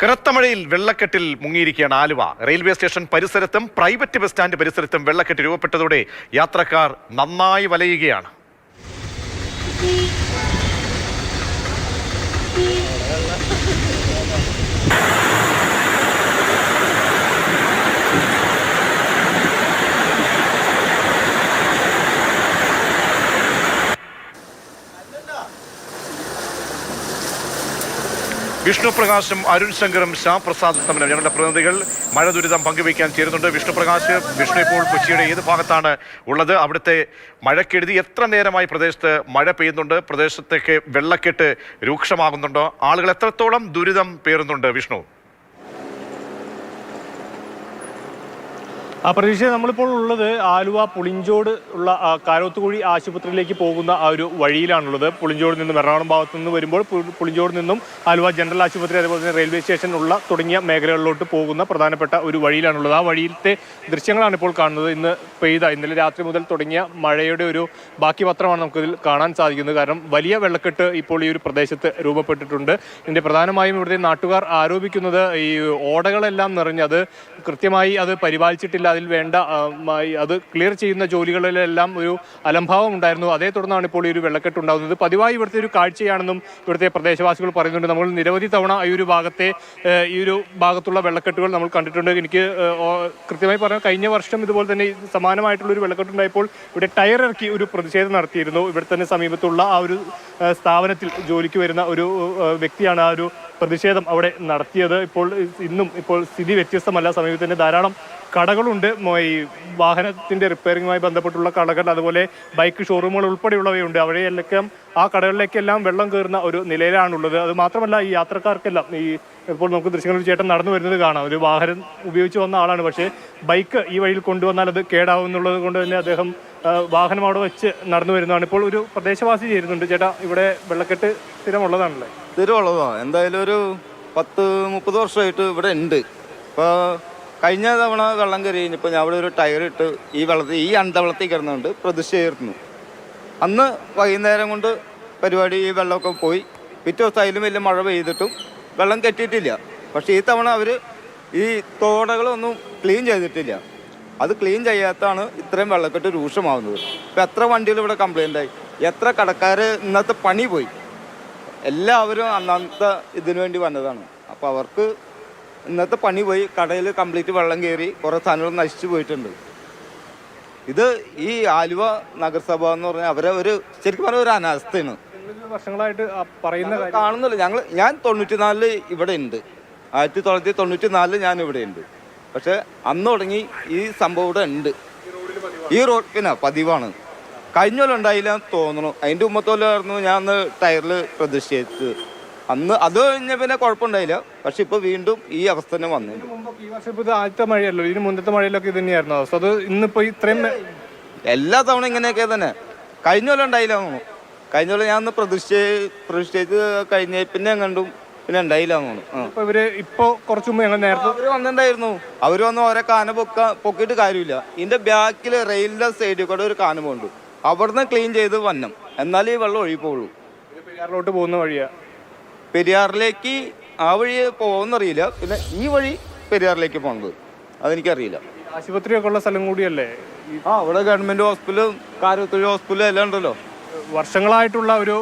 കനത്ത മഴയിൽ വെള്ളക്കെട്ടിൽ മുങ്ങിയിരിക്കുകയാണ് ആലുവ. റെയിൽവേ സ്റ്റേഷൻ പരിസരത്തും പ്രൈവറ്റ് ബസ് സ്റ്റാൻഡ് പരിസരത്തും വെള്ളക്കെട്ട് രൂപപ്പെട്ടതോടെ യാത്രക്കാർ നന്നായി വലയുകയാണ്. വിഷ്ണു പ്രകാശും അരുൺ ശങ്കറും ശ്യാം പ്രസാദ് തമ്മിലും ഞങ്ങളുടെ പ്രതിനിധികൾ മഴ ദുരിതം പങ്കുവയ്ക്കാൻ ചേരുന്നുണ്ട്. വിഷ്ണുപ്രകാശ് വിഷ്ണു ഇപ്പോൾ കൊച്ചിയുടെ ഏത് ഭാഗത്താണ് ഉള്ളത്? അവിടുത്തെ മഴക്കെടുതി എത്ര നേരമായി പ്രദേശത്ത് മഴ പെയ്യുന്നുണ്ട്? പ്രദേശത്തേക്ക് വെള്ളക്കെട്ട് രൂക്ഷമാകുന്നുണ്ടോ? ആളുകൾ എത്രത്തോളം ദുരിതം പേറുന്നുണ്ട് വിഷ്ണു? പ്രതീക്ഷ നമ്മളിപ്പോൾ ഉള്ളത് ആലുവ പുളിഞ്ചോട് ഉള്ള കാരോത്തുകുഴി ആശുപത്രിയിലേക്ക് പോകുന്ന ആ ഒരു വഴിയിലാണുള്ളത്. പുളിഞ്ചോട് നിന്നും എറണാകുളം ഭാഗത്തു നിന്ന് വരുമ്പോൾ പുളിഞ്ചോട് നിന്നും ആലുവ ജനറൽ ആശുപത്രി അതുപോലെ തന്നെ റെയിൽവേ സ്റ്റേഷൻ ഉള്ള തുടങ്ങിയ മേഖലകളിലോട്ട് പോകുന്ന പ്രധാനപ്പെട്ട ഒരു വഴിയിലാണുള്ളത്. ആ വഴിയിലത്തെ ദൃശ്യങ്ങളാണ് ഇപ്പോൾ കാണുന്നത്. ഇന്ന് പെയ്ത ഇന്നലെ രാത്രി മുതൽ തുടങ്ങിയ മഴയുടെ ഒരു ബാക്കി പത്രമാണ് നമുക്കിതിൽ കാണാൻ സാധിക്കുന്നത്. കാരണം വലിയ വെള്ളക്കെട്ട് ഇപ്പോൾ ഈ ഒരു പ്രദേശത്ത് രൂപപ്പെട്ടിട്ടുണ്ട്. ഇതിന്റെ പ്രധാനമായും ഇവിടുത്തെ നാട്ടുകാർ ആരോപിക്കുന്നത് ഈ ഓടകളെല്ലാം നിറഞ്ഞത് കൃത്യമായി അത് പരിപാലിച്ചിട്ടില്ല അതിൽ വേണ്ട അത് ക്ലിയർ ചെയ്യുന്ന ജോലികളിലെല്ലാം ഒരു അലംഭാവം ഉണ്ടായിരുന്നു. അതേ തുടർന്നാണ് ഇപ്പോൾ ഈ ഒരു വെള്ളക്കെട്ട് ഉണ്ടാകുന്നത്. പതിവായി ഇവിടുത്തെ ഒരു കാഴ്ചയാണെന്നും ഇവിടുത്തെ പ്രദേശവാസികൾ പറയുന്നുണ്ട്. നമ്മൾ നിരവധി തവണ ഈ ഒരു ഭാഗത്തെ ഈ ഒരു ഭാഗത്തുള്ള വെള്ളക്കെട്ടുകൾ നമ്മൾ കണ്ടിട്ടുണ്ട്. എനിക്ക് കൃത്യമായി പറഞ്ഞാൽ കഴിഞ്ഞ വർഷം ഇതുപോലെ തന്നെ സമാനമായിട്ടുള്ള ഒരു വെള്ളക്കെട്ടുണ്ടായപ്പോൾ ഇവിടെ ടയർ ഇറക്കി ഒരു പ്രതിഷേധം നടത്തിയിരുന്നു. ഇവിടെ തന്നെ സമീപത്തുള്ള ആ ഒരു സ്ഥാപനത്തിൽ ജോലിക്ക് വരുന്ന ഒരു വ്യക്തിയാണ് ആ ഒരു പ്രതിഷേധം അവിടെ നടത്തിയത്. ഇപ്പോൾ ഇന്നും ഇപ്പോൾ സ്ഥിതി വ്യത്യസ്തമല്ല. സമീപത്തിന്റെ ധാരാളം കടകളുണ്ട്. ഈ വാഹനത്തിന്റെ റിപ്പയറിങ്ങുമായി ബന്ധപ്പെട്ടുള്ള കടകൾ അതുപോലെ ബൈക്ക് ഷോറൂമുകൾ ഉൾപ്പെടെയുള്ളവയുണ്ട്. അവിടെയെല്ലാം ആ കടകളിലേക്കെല്ലാം വെള്ളം കയറുന്ന ഒരു നിലയിലാണുള്ളത്. അത് മാത്രമല്ല ഈ യാത്രക്കാർക്കെല്ലാം ഈ ഇപ്പോൾ നമുക്ക് ദൃശ്യങ്ങളിൽ ചേട്ടൻ നടന്നു വരുന്നത് കാണാം. ഒരു വാഹനം ഉപയോഗിച്ച് വന്ന ആളാണ്. പക്ഷേ ബൈക്ക് ഈ വഴിയിൽ കൊണ്ടുവന്നാൽ അത് കേടാവും എന്നുള്ളത് കൊണ്ട് തന്നെ അദ്ദേഹം വാഹനം അവിടെ വെച്ച് നടന്നു വരുന്നതാണ്. ഇപ്പോൾ ഒരു പ്രദേശവാസി ചേരുന്നുണ്ട്. ചേട്ടാ ഇവിടെ വെള്ളക്കെട്ട് സ്ഥിരമുള്ളതാണല്ലേ? സ്ഥിരമുള്ളതാണ് എന്തായാലും ഒരു പത്ത് മുപ്പത് വർഷമായിട്ട് ഇവിടെ ഉണ്ട്. ഇപ്പോൾ കഴിഞ്ഞ തവണ വെള്ളം കയറി കഴിഞ്ഞപ്പോൾ ഞാൻ അവിടെ ഒരു ടയർ ഇട്ട് ഈ വെള്ളത്തിൽ ഈ അണ്ടവെള്ളത്തിൽ കിടന്നുകൊണ്ട് പ്രതിഷേധിച്ചിരുന്നു അന്ന് വൈകുന്നേരം കൊണ്ട് പരിപാടി ഈ വെള്ളമൊക്കെ പോയി. പിറ്റേ ദിവസം അതിലും വലിയ മഴ പെയ്തിട്ടും വെള്ളം കെട്ടിയിട്ടില്ല. പക്ഷേ ഈ തവണ അവർ ഈ തോടകളൊന്നും ക്ലീൻ ചെയ്തിട്ടില്ല. അത് ക്ലീൻ ചെയ്യാത്താണ് ഇത്രയും വെള്ളക്കെട്ട് രൂക്ഷമാവുന്നത്. ഇപ്പം എത്ര വണ്ടികൾ ഇവിടെ കംപ്ലൈന്റ് ആയി? എത്ര കടക്കാർ ഇന്നത്തെ പണി പോയി? എല്ലാവരും അന്നത്തെ ഇതിനു വേണ്ടി വന്നതാണ്. അപ്പോൾ അവർക്ക് ഇന്നത്തെ പണി പോയി കടയിൽ കംപ്ലീറ്റ് വെള്ളം കയറി കുറേ സാധനങ്ങൾ നശിച്ചു പോയിട്ടുണ്ട്. ഇത് ഈ ആലുവ നഗരസഭ എന്ന് പറഞ്ഞാൽ അവരെ ഒരു ശരിക്കും പറഞ്ഞ ഒരു അനാസ്ഥയാണ്. വർഷങ്ങളായിട്ട് പറയുന്ന കാണുന്നില്ല. ഞങ്ങൾ ഞാൻ തൊണ്ണൂറ്റിനാലിൽ ഇവിടെ ഉണ്ട്. ആയിരത്തി തൊള്ളായിരത്തി തൊണ്ണൂറ്റി നാലിൽ ഞാൻ ഇവിടെ ഉണ്ട്. പക്ഷെ അന്ന് തുടങ്ങി ഈ സംഭവം ഇവിടെ ഉണ്ട്. ഈ റോഡ് പിന്നെ പതിവാണ്. കഴിഞ്ഞ കൊല്ലം ഉണ്ടായില്ല തോന്നുന്നു. അതിന്റെ ഉമ്മത്തോലായിരുന്നു ഞാൻ അന്ന് ടയറിൽ പ്രതിഷേധിച്ചത് അന്ന് അത് കഴിഞ്ഞ പിന്നെ കുഴപ്പമുണ്ടായില്ല. പക്ഷെ ഇപ്പൊ വീണ്ടും ഈ അവസ്ഥ തന്നെ വന്നു. ഈ വർഷം ഇപ്പൊ ഇത് ആദ്യത്തെ മഴയല്ലോ? ഇതിന് മുന്നത്തെ മഴയിലൊക്കെ ഇത് തന്നെയായിരുന്നു? അവസ്ഥ? അത് ഇന്നിപ്പോ ഇത്രയും എല്ലാ തവണ ഇങ്ങനെയൊക്കെ തന്നെ. കഴിഞ്ഞ കൊല്ലം ഉണ്ടായില്ല തോന്നുന്നു. കഴിഞ്ഞ കൊല്ലം ഞാൻ ഒന്ന് പ്രതിഷ്ഠ പ്രതിഷ്ഠിച്ച് കഴിഞ്ഞ പിന്നെ കണ്ടു പിന്നെ ഉണ്ടായില്ല തോന്നുന്നു. ഇപ്പൊ ഇവർ ഇപ്പൊ കുറച്ചു മുമ്പ് ഞങ്ങൾ നേരത്തെ അവർ വന്നിട്ടുണ്ടായിരുന്നു. അവർ വന്ന് ഓരോ കാന പൊക്ക പൊക്കിയിട്ട് കാര്യമില്ല. ഇതിന്റെ ബാക്കിൽ റെയിലിന്റെ സൈഡിൽ കൂടെ ഒരു കാന പോകുന്നുണ്ട് അവിടുന്ന് ക്ലീൻ ചെയ്ത് വന്നം. എന്നാലേ ഈ വെള്ളം ഒഴുകി പോകുള്ളൂ പോകുന്ന വഴിയാ. പെരിയാറിലേക്ക് ആ വഴി പോകുന്നറിയില്ല പിന്നെ ഈ വഴി പെരിയാറിലേക്ക് പോകുന്നത് അതെനിക്കറിയില്ല. ആശുപത്രിയൊക്കെ ഉള്ള സ്ഥലം കൂടിയല്ലേ? ആ അവിടെ ഗവൺമെന്റ് ഹോസ്പിറ്റലും കാരത്തൊഴി ഹോസ്പിറ്റലും എല്ലാം ഉണ്ടല്ലോ. വർഷങ്ങളായിട്ടുള്ള ഒരു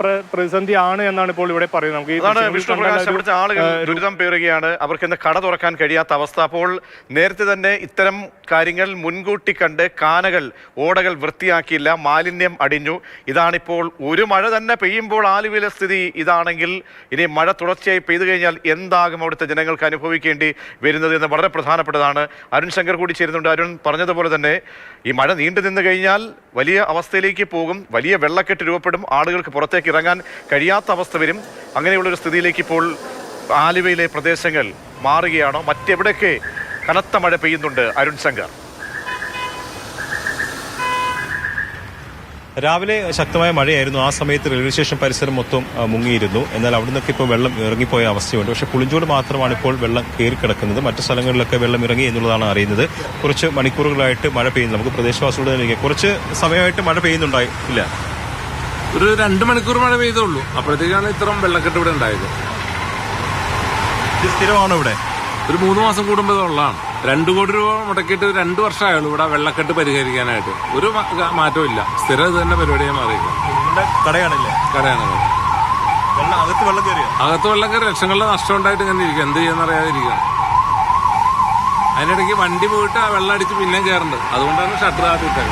പ്രതിസന്ധിയാണ് പ്രതിസന്ധി ആണ് എന്നാണ് ഇപ്പോൾ ഇവിടെ പറയുന്നത്. നമുക്ക് ഈ അതാണ് ദൃശ്യങ്ങളിൽ വിഷ്ണു പ്രകാശ് ഒരു- അവിടുത്തെ ആളുകൾ ദുരിതം പേറുകയാണ്. അവർക്ക് ഇന്ന് കട തുറക്കാൻ കഴിയാത്ത അവസ്ഥ. അപ്പോൾ നേരത്തെ തന്നെ ഇത്തരം കാര്യങ്ങൾ മുൻകൂട്ടി കണ്ട് കാനകൾ ഓടകൾ വൃത്തിയാക്കിയില്ല. മാലിന്യം അടിഞ്ഞു. ഇതാണിപ്പോൾ ഒരു മഴ തന്നെ പെയ്യുമ്പോൾ ആലുവിലെ സ്ഥിതി ഇതാണെങ്കിൽ ഇനി മഴ തുടർച്ചയായി പെയ്തു കഴിഞ്ഞാൽ എന്താകും അവിടുത്തെ ജനങ്ങൾക്ക് അനുഭവിക്കേണ്ടി വരുന്നത് എന്ന് വളരെ പ്രധാനപ്പെട്ടതാണ്. അരുൺ ശങ്കർ കൂടി ചേരുന്നുണ്ട്. അരുൺ പറഞ്ഞതുപോലെ തന്നെ ഈ മഴ നീണ്ടു നിന്ന് കഴിഞ്ഞാൽ വലിയ അവസ്ഥയിലേക്ക് പോകും. വലിയ വെള്ളക്കെട്ട് രൂപപ്പെടും ആളുകൾക്ക് പുറത്തേക്ക് ഇറങ്ങാൻ കഴിയാത്ത അവസ്ഥ വരും. അങ്ങനെയുള്ളൊരു സ്ഥിതിയിലേക്ക് ഇപ്പോൾ ആലുവയിലെ പ്രദേശങ്ങൾ മാറുകയാണോ? മറ്റെവിടെയൊക്കെ കനത്ത മഴ പെയ്യുന്നുണ്ട് അരുൺ ശങ്കർ? രാവിലെ ശക്തമായ മഴയായിരുന്നു. ആ സമയത്ത് റെയിൽവേ സ്റ്റേഷൻ പരിസരം മൊത്തം മുങ്ങിയിരുന്നു. എന്നാൽ അവിടെ നിന്നൊക്കെ ഇപ്പോൾ വെള്ളം ഇറങ്ങിപ്പോയ അവസ്ഥയുണ്ട്. പക്ഷേ പുളിഞ്ചോട് മാത്രമാണ് ഇപ്പോൾ വെള്ളം കയറി കിടക്കുന്നത്. മറ്റു സ്ഥലങ്ങളിലൊക്കെ വെള്ളം ഇറങ്ങി എന്നുള്ളതാണ് അറിയുന്നത്. കുറച്ച് മണിക്കൂറുകളായിട്ട് മഴ പെയ്യുന്നു. നമുക്ക് പ്രദേശവാസികളോട് തന്നെ കുറച്ച് സമയമായിട്ട് മഴ പെയ്യുന്നുണ്ടായി ഇല്ല? ഒരു രണ്ട് മണിക്കൂർ മഴ പെയ്തുള്ളൂ. അപ്പോഴത്തേക്കാണ് ഇത്രയും വെള്ളക്കെട്ട് ഇവിടെ ഉണ്ടായത്. സ്ഥിരമാണോ ഇവിടെ? ഒരു മൂന്ന് മാസം കൂടുമ്പോൾ ഉള്ളതാണ്. രണ്ടു കോടി രൂപ മുടക്കിയിട്ട് രണ്ട് വർഷമായുള്ളൂ ഇവിടെ വെള്ളക്കെട്ട് പരിഹരിക്കാനായിട്ട്. ഒരു മാറ്റവും ഇല്ല സ്ഥിരം ഇത് തന്നെ പരിപാടിയായി കടയാണല്ലേ? കടയാണ് അകത്ത് വെള്ളം കയറിയോ? അകത്ത് വെള്ളം കയറി ലക്ഷങ്ങളുടെ നഷ്ടം ഉണ്ടായിട്ട് ഇങ്ങനെ ഇരിക്കും. എന്ത് ചെയ്യാന്ന് അറിയാതിരിക്കുക അതിനിടയ്ക്ക് വണ്ടി പോയിട്ട് ആ വെള്ളം അടിച്ച് പിന്നെ കയറുന്നുണ്ട് അതുകൊണ്ടാണ് ഷട്ടർ ആദ്യം ഇട്ടത്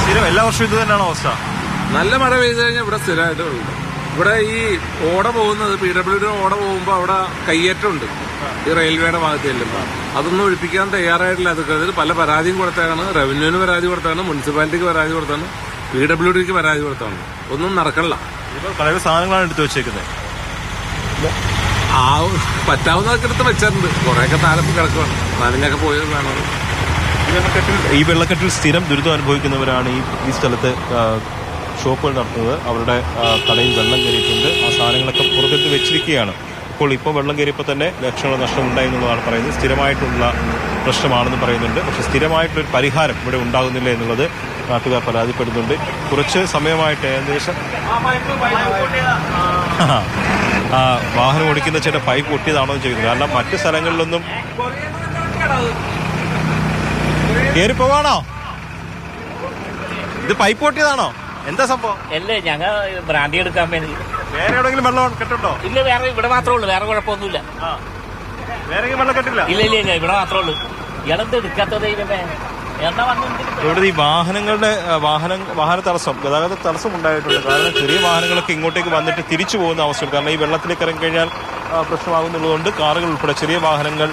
സ്ഥിരം എല്ലാ വർഷവും ഇത് തന്നെയാണ് അവസ്ഥ? നല്ല മഴ പെയ്ത് കഴിഞ്ഞാൽ ഇവിടെ സ്ഥിരമായിട്ട് വെള്ളം ഇവിടെ ഈ ഓട പോകുന്നത് പി ഡബ്ല്യു ഓട പോകുമ്പോൾ അവിടെ കയ്യേറ്റമുണ്ട്. ഈ റെയിൽവേയുടെ ഭാഗത്ത് ചെല്ലുമ്പോൾ അതൊന്നും ഒഴിപ്പിക്കാൻ തയ്യാറായിട്ടില്ല. അധികൃതർ പല പരാതിയും കൊടുത്താണ് റവന്യൂവിന് പരാതി കൊടുത്താണ്. മുനിസിപ്പാലിറ്റിക്ക് പരാതി കൊടുത്താണ്. പി ഡബ്ല്യു ഡിക്ക് പരാതി കൊടുത്താണ്. ഒന്നും നടക്കണില്ല. പല സാധനങ്ങളാണ് എടുത്തു വെച്ചേക്കുന്നത് ആ പറ്റാവുന്നതൊക്കെ എടുത്ത് വെച്ചിട്ടുണ്ട്. കുറെയൊക്കെ താലപ്പ് കിടക്കുവാണ്. നനഞ്ഞൊക്കെ പോയത് വേണം ഈ വെള്ളക്കെട്ടിൽ സ്ഥിരം ദുരിതം അനുഭവിക്കുന്നവരാണ് ഈ ഈ സ്ഥലത്ത് ഷോപ്പുകൾ നടത്തുന്നത്. അവരുടെ കടയിൽ വെള്ളം കയറിയിട്ടുണ്ട്. ആ സാധനങ്ങളൊക്കെ പുറത്തെടുത്ത് വെച്ചിരിക്കുകയാണ്. ഇപ്പോൾ ഇപ്പോൾ വെള്ളം കയറിയപ്പോൾ തന്നെ ലക്ഷങ്ങളുടെ നഷ്ടം ഉണ്ടായി എന്നുള്ളതാണ് പറയുന്നത്. സ്ഥിരമായിട്ടുള്ള പ്രശ്നമാണെന്ന് പറയുന്നുണ്ട്. പക്ഷേ സ്ഥിരമായിട്ടൊരു പരിഹാരം ഇവിടെ ഉണ്ടാകുന്നില്ല എന്നുള്ളത് നാട്ടുകാർ പരാതിപ്പെടുന്നുണ്ട്. കുറച്ച് സമയമായിട്ട് ഏകദേശം വാഹനം ഓടിക്കുന്ന ചേട്ടൻ പൈപ്പ് പൊട്ടിയതാണോ എന്ന് ചോദിക്കുന്നത് കാരണം മറ്റ് സ്ഥലങ്ങളിലൊന്നും കയറിപ്പോവാണോ ഇത് പൈപ്പ് പൊട്ടിയതാണോ? എന്താ സംഭവം? അല്ലേ ഞങ്ങൾ ബ്രാൻഡി എടുക്കാൻ വേണ്ടി. വേറെ എവിടെങ്കിലും വെള്ളം കെട്ടുണ്ടോ ഇല്ല വേറെ ഇവിടെ മാത്രമേ ഉള്ളൂ വേറെ കുഴപ്പമൊന്നുമില്ല. വേറെ വെള്ളം കെട്ടില്ല ഇല്ല ഇല്ല ഇല്ല ഇവിടെ മാത്രമേ ഉള്ളൂ. ഇളന്ത് എടുക്കാത്തത് ഇവിടെ ഈ വാഹനങ്ങളുടെ വാഹനം വാഹന തടസ്സം ഗതാഗത തടസ്സം ഉണ്ടായിട്ടുണ്ട് കാരണം ചെറിയ വാഹനങ്ങളൊക്കെ ഇങ്ങോട്ടേക്ക് വന്നിട്ട് തിരിച്ചു പോകുന്ന അവസ്ഥയുണ്ട്. കാരണം ഈ വെള്ളത്തിലേക്ക് ഇറങ്ങി കഴിഞ്ഞാൽ പ്രശ്നമാകുന്നുള്ളതുകൊണ്ട് കാറുകൾ ഉൾപ്പെടെ ചെറിയ വാഹനങ്ങൾ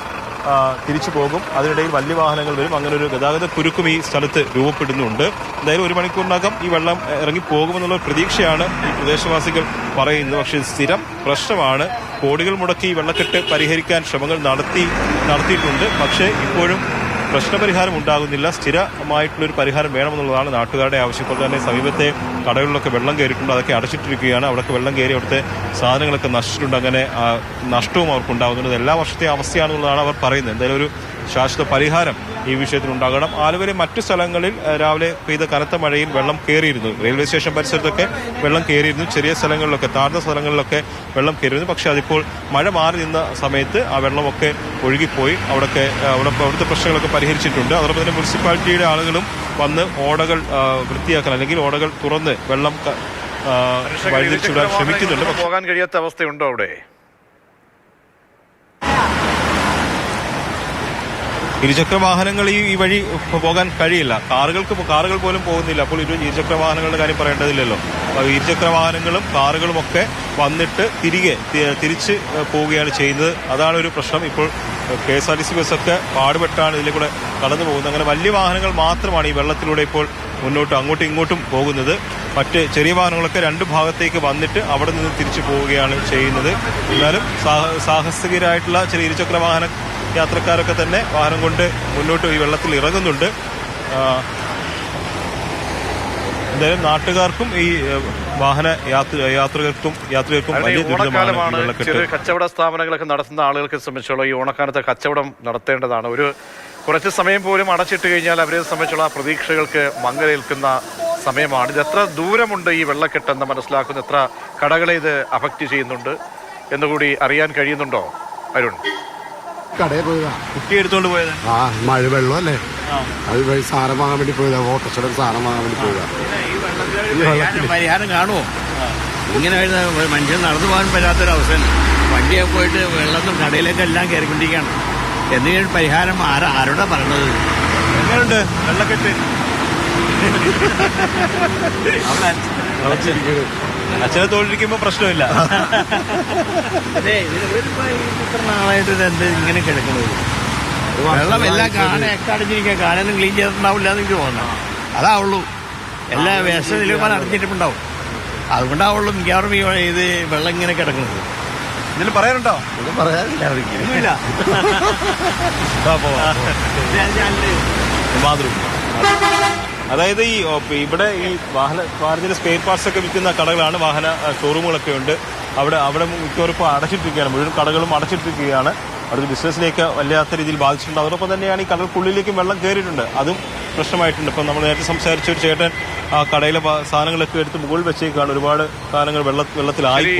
തിരിച്ചു പോകും. അതിനിടയിൽ വലിയ വാഹനങ്ങൾ വരും. അങ്ങനെ ഒരു ഗതാഗത കുരുക്കും ഈ സ്ഥലത്ത് രൂപപ്പെടുന്നുണ്ട്. എന്തായാലും ഒരു മണിക്കൂറിനകം ഈ വെള്ളം ഇറങ്ങിപ്പോകുമെന്നുള്ള ഇറങ്ങി പോകുമെന്നുള്ള പ്രതീക്ഷയാണ് ഈ പ്രദേശവാസികൾ പറയുന്നത്. പക്ഷേ സ്ഥിരം പ്രശ്നമാണ് കോടികൾ മുടക്കി വെള്ളക്കെട്ട് പരിഹരിക്കാൻ ശ്രമങ്ങൾ നടത്തി നടത്തിയിട്ടുണ്ട്. പക്ഷേ ഇപ്പോഴും പ്രശ്നപരിഹാരം ഉണ്ടാകുന്നില്ല. സ്ഥിരമായിട്ടുള്ളൊരു പരിഹാരം വേണമെന്നുള്ളതാണ് നാട്ടുകാരുടെ ആവശ്യം. ഇപ്പോൾ തന്നെ സമീപത്തെ കടകളിലൊക്കെ വെള്ളം കയറിയിട്ടുണ്ട്. അതൊക്കെ അടച്ചിട്ടിരിക്കുകയാണ്. അവിടെയൊക്കെ വെള്ളം കയറി അവിടുത്തെ സാധനങ്ങളൊക്കെ നശിച്ചിട്ടുണ്ട്. അങ്ങനെ നഷ്ടവും അവർക്ക് ഉണ്ടാകുന്നുണ്ട്. എല്ലാ വർഷത്തെ അവസ്ഥയാണെന്നുള്ളതാണ് അവർ പറയുന്നത്. എന്തായാലും ഒരു ശാശ്വത പരിഹാരം ഈ വിഷയത്തിൽ ഉണ്ടാകണം. ആലുവയിലെ മറ്റു സ്ഥലങ്ങളിൽ രാവിലെ പെയ്ത കനത്ത മഴയിൽ വെള്ളം കയറിയിരുന്നു. റെയിൽവേ സ്റ്റേഷൻ പരിസരത്തൊക്കെ വെള്ളം കയറിയിരുന്നു. ചെറിയ സ്ഥലങ്ങളിലൊക്കെ താഴ്ന്ന സ്ഥലങ്ങളിലൊക്കെ വെള്ളം കയറിയിരുന്നു. പക്ഷേ അതിപ്പോൾ മഴ മാറി നിന്ന സമയത്ത് ആ വെള്ളമൊക്കെ ഒഴുകിപ്പോയി. അവിടെയൊക്കെ അവിടെ അവിടുത്തെ പ്രശ്നങ്ങളൊക്കെ പരിഹരിച്ചിട്ടുണ്ട്. അതോടൊപ്പം തന്നെ മുനിസിപ്പാലിറ്റിയുടെ ആളുകളും വന്ന് ഓടകൾ വൃത്തിയാക്കാൻ അല്ലെങ്കിൽ ഓടകൾ തുറന്ന് വെള്ളം വഴിതിരിച്ചുവിടാൻ ശ്രമിക്കുന്നുണ്ട്. പോകാൻ കഴിയാത്ത അവസ്ഥയുണ്ടോ അവിടെ? ഇരുചക്ര വാഹനങ്ങൾ ഈ വഴി പോകാൻ കഴിയില്ല. കാറുകൾക്ക് കാറുകൾ പോലും പോകുന്നില്ല. അപ്പോൾ ഇരു ഇരുചക്ര വാഹനങ്ങളുടെ കാര്യം പറയേണ്ടതില്ലല്ലോ. ഇരുചക്ര വാഹനങ്ങളും കാറുകളും ഒക്കെ വന്നിട്ട് തിരികെ തിരിച്ച് പോവുകയാണ് ചെയ്യുന്നത്. അതാണ് ഒരു പ്രശ്നം ഇപ്പോൾ K S R T C ബസ്സൊക്കെ പാടുപെട്ടാണ് ഇതിലെ കൂടെ കടന്നു പോകുന്നത്. അങ്ങനെ വലിയ വാഹനങ്ങൾ മാത്രമാണ് ഈ വെള്ളത്തിലൂടെ ഇപ്പോൾ മുന്നോട്ട് അങ്ങോട്ടും ഇങ്ങോട്ടും പോകുന്നത്. മറ്റ് ചെറിയ വാഹനങ്ങളൊക്കെ രണ്ട് ഭാഗത്തേക്ക് വന്നിട്ട് അവിടെ നിന്ന് തിരിച്ചു പോവുകയാണ് ചെയ്യുന്നത്. എന്നാലും സാഹ- സാഹസികരായിട്ടുള്ള ചില ഇരുചക്ര വാഹന യാത്രക്കാരൊക്കെ തന്നെ വാഹനം കൊണ്ട് മുന്നോട്ട് ഈ വെള്ളത്തിൽ ഇറങ്ങുന്നുണ്ട്. എന്തായാലും നാട്ടുകാർക്കും ഈ വാഹന യാത്ര യാത്രികർക്കും യാത്രികർക്കും വലിയ ഓണക്കാലമാണ് ചെറിയ കച്ചവട സ്ഥാപനങ്ങളൊക്കെ നടത്തുന്ന ആളുകൾക്ക് സംബന്ധിച്ചോളം ഈ ഓണക്കാലത്തെ കച്ചവടം നടത്തേണ്ടതാണ്. ഒരു കുറച്ച് സമയം പോലും അടച്ചിട്ട് കഴിഞ്ഞാൽ അവരെ സംബന്ധിച്ചുള്ള പ്രതീക്ഷകൾക്ക് മങ്ങലേൽക്കുന്ന സമയമാണ്. ഇത് എത്ര ദൂരമുണ്ട് ഈ വെള്ളക്കെട്ടെന്ന് മനസ്സിലാക്കുന്ന. എത്ര കടകളെ ഇത് അഫക്റ്റ് ചെയ്യുന്നുണ്ട് എന്നുകൂടി അറിയാൻ കഴിയുന്നുണ്ടോ അരുൺ? കടയിൽ പോയതാ. കുട്ടി എടുത്തോണ്ട് പോയത്? ആ മഴ വെള്ളമല്ലേ അത് വഴി സാധനം വാങ്ങാൻ വേണ്ടി പോയതാ. ഓട്ടോച്ചയുടെ സാധനം വാങ്ങാൻ വേണ്ടി പോയതാ. ഈ പരിഹാരം കാണുമോ ഇങ്ങനെ വരുന്ന മനുഷ്യൻ നടന്നു പോകാൻ പറ്റാത്തൊരവസ്ഥയാണ്. വണ്ടിയൊക്കെ പോയിട്ട് വെള്ളത്തിൽ കടയിലേക്ക് എല്ലാം കയറിക്കൊണ്ടിരിക്കുകയാണ്. എന്തെങ്കിലും പരിഹാരം ആരാ ആരോടാ പറയണത്? എങ്ങനെയുണ്ട് വെള്ളക്കെട്ട്. അച്ഛനെ തോളിരിക്കുമ്പോ പ്രശ്നമില്ല. നാളായിട്ട് ഇത് എന്ത് ഇങ്ങനെ കിടക്കുന്നത് വെള്ളം എല്ലാം കാണൊന്നും ക്ലീൻ ചെയ്തിട്ടുണ്ടാവില്ല എന്ന് എനിക്ക് തോന്നുന്നു. അതാവുള്ളൂ. എല്ലാ വേസ്റ്റ് നിലവാരം അടഞ്ഞിട്ടുണ്ടാവും അതുകൊണ്ടാവുള്ളൂ മിക്കവാറും ഈ ഇത് വെള്ളം ഇങ്ങനെ കിടക്കുന്നത് ഇതിൽ പറയാനുണ്ടോ? ഇത് പറയാനില്ല ഒന്നുമില്ല. അതായത് ഈ ഇവിടെ ഈ വാഹന വാഹനത്തിന്റെ സ്പെയർ പാർട്സ് ഒക്കെ വിൽക്കുന്ന കടകളാണ് വാഹന ഷോറൂമുകളൊക്കെ ഉണ്ട്. അവിടെ അവിടെ മിക്കവാറും ഇപ്പോൾ അടച്ചിട്ടിരിക്കുകയാണ്. മുഴുവൻ കടകളും അടച്ചിട്ടിരിക്കുകയാണ്. അവിടുത്തെ ബിസിനസ്സിലേക്ക് വല്ലാത്ത രീതിയിൽ ബാധിച്ചിട്ടുണ്ട്. അതോടൊപ്പം തന്നെയാണ് ഈ കടൽക്കുള്ളിലേക്കും വെള്ളം കയറിയിട്ടുണ്ട്. അതും പ്രശ്നമായിട്ടുണ്ട്. ഇപ്പം നമ്മൾ നേരത്തെ സംസാരിച്ച ഒരു ചേട്ടൻ ആ കടയിലെ സാധനങ്ങളൊക്കെ എടുത്ത് മുകളിൽ വെച്ചേക്കാണ്. ഒരുപാട് സാധനങ്ങൾ വെള്ള വെള്ളത്തിലായി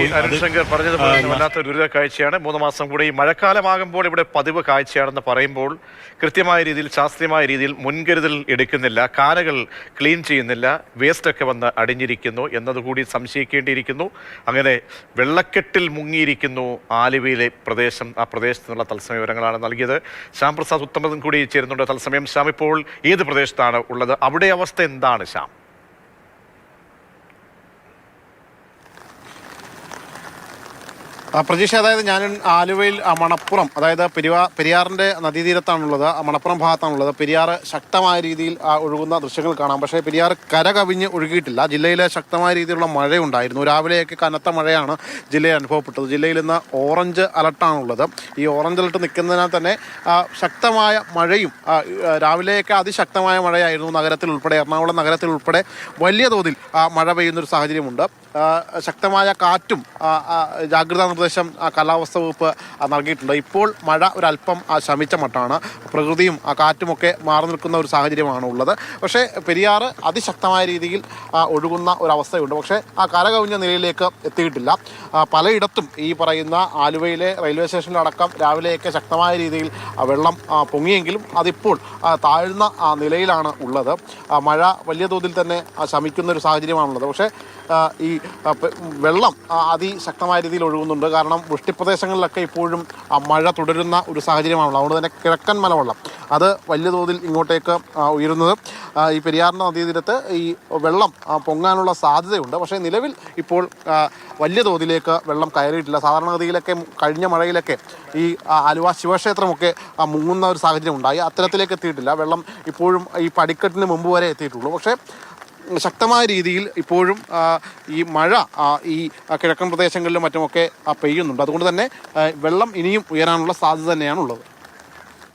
പറഞ്ഞതുപോലെ വല്ലാത്ത ദുരിത കാഴ്ചയാണ് മൂന്ന് മാസം കൂടി. ഈ മഴക്കാലമാകുമ്പോൾ ഇവിടെ പതിവ് കാഴ്ചയാണെന്ന് പറയുമ്പോൾ കൃത്യമായ രീതിയിൽ ശാസ്ത്രീയമായ രീതിയിൽ മുൻകരുതൽ എടുക്കുന്നില്ല. കാനകൾ ക്ലീൻ ചെയ്യുന്നില്ല. വേസ്റ്റ് ഒക്കെ വന്ന് അടിഞ്ഞിരിക്കുന്നു എന്നതുകൂടി സംശയിക്കേണ്ടിയിരിക്കുന്നു. അങ്ങനെ വെള്ളക്കെട്ടിൽ മുങ്ങിയിരിക്കുന്നു ആലുവയിലെ പ്രദേശം ആ പ്രദേശത്ത് നിന്നുള്ള തത്സമയ വിവരങ്ങളാണ് നൽകിയത്. ശ്യാം പ്രസാദ് ഉത്തമൻ കൂടി ചേരുന്നുണ്ട് തത്സമയം. ശ്യാം ഇപ്പോൾ ഏത് പ്രദേശത്താണ് ഉള്ളത്? അവിടെ അവസ്ഥ എന്താണ് ശ്യാം? പ്രതീക്ഷ അതായത് ഞാൻ ആലുവയിൽ മണപ്പുറം അതായത് പെരിയാ പെരിയാറിന്റെ നദീതീരത്താണുള്ളത് മണപ്പുറം ഭാഗത്താണുള്ളത്. പെരിയാർ ശക്തമായ രീതിയിൽ ഒഴുകുന്ന ദൃശ്യങ്ങൾ കാണാം. പക്ഷേ പെരിയാർ കര കവിഞ്ഞ് ഒഴുകിയിട്ടില്ല. ജില്ലയിലെ ശക്തമായ രീതിയിലുള്ള മഴയുണ്ടായിരുന്നു. രാവിലെയൊക്കെ കനത്ത മഴയാണ് ജില്ലയിൽ അനുഭവപ്പെട്ടത്. ജില്ലയിൽ ഇന്ന് ഓറഞ്ച് അലർട്ടാണുള്ളത്. ഈ ഓറഞ്ച് അലർട്ട് നിൽക്കുന്നതിനാൽ തന്നെ ശക്തമായ മഴയും രാവിലെയൊക്കെ അതിശക്തമായ മഴയായിരുന്നു നഗരത്തിൽ ഉൾപ്പെടെ. എറണാകുളം നഗരത്തിൽ ഉൾപ്പെടെ വലിയ തോതിൽ മഴ പെയ്യുന്നൊരു സാഹചര്യമുണ്ട്. ശക്തമായ കാറ്റും ജാഗ്രതാ നിർദ്ദേശം കാലാവസ്ഥ വകുപ്പ് നൽകിയിട്ടുണ്ട്. ഇപ്പോൾ മഴ ഒരല്പം ശമിച്ച മട്ടാണ്. പ്രകൃതിയും കാറ്റുമൊക്കെ മാറി നിൽക്കുന്ന ഒരു സാഹചര്യമാണ് ഉള്ളത്. പക്ഷേ പെരിയാർ അതിശക്തമായ രീതിയിൽ ഒഴുകുന്ന ഒരവസ്ഥയുണ്ട്. പക്ഷേ ആ കരകവിഞ്ഞ നിലയിലേക്ക് എത്തിയിട്ടില്ല. പലയിടത്തും ഈ പറയുന്ന ആലുവയിലെ റെയിൽവേ സ്റ്റേഷനിലടക്കം രാവിലെയൊക്കെ ശക്തമായ രീതിയിൽ വെള്ളം പൊങ്ങിയെങ്കിലും അതിപ്പോൾ താഴ്ന്ന നിലയിലാണ് ഉള്ളത്. മഴ വലിയ തോതിൽ തന്നെ ശമിക്കുന്ന ഒരു സാഹചര്യമാണുള്ളത്. പക്ഷേ ഈ വെള്ളം അതിശക്തമായ രീതിയിൽ ഒഴുകുന്നുണ്ട്. കാരണം വൃഷ്ടിപ്രദേശങ്ങളിലൊക്കെ ഇപ്പോഴും ആ, മഴ തുടരുന്ന ഒരു സാഹചര്യമാണുള്ളത്. അതുകൊണ്ട് തന്നെ കിഴക്കൻ മലവെള്ളം അത് വലിയ തോതിൽ ഇങ്ങോട്ടേക്ക് ഉയരുന്നത്. ഈ പെരിയാറിന്റെ നദീതീരത്ത് ഈ വെള്ളം പൊങ്ങാനുള്ള സാധ്യതയുണ്ട്. പക്ഷേ നിലവിൽ ഇപ്പോൾ വലിയ തോതിലേക്ക് വെള്ളം കയറിയിട്ടില്ല. സാധാരണഗതിയിലൊക്കെ കഴിഞ്ഞ മഴയിലൊക്കെ ഈ ആലുവ ശിവക്ഷേത്രമൊക്കെ മുങ്ങുന്ന ഒരു സാഹചര്യം ഉണ്ടായി. അത്തരത്തിലേക്ക് എത്തിയിട്ടില്ല. വെള്ളം ഇപ്പോഴും ഈ പടിക്കെട്ടിന് മുമ്പ് വരെ എത്തിയിട്ടുള്ളൂ. പക്ഷേ ശക്തമായ രീതിയിൽ ഇപ്പോഴും ഈ മഴ ഈ കിഴക്കൻ പ്രദേശങ്ങളിലും മറ്റുമൊക്കെ പെയ്യുന്നുണ്ട്. അതുകൊണ്ട് തന്നെ വെള്ളം ഇനിയും ഉയരാനുള്ള സാധ്യത തന്നെയാണുള്ളത്.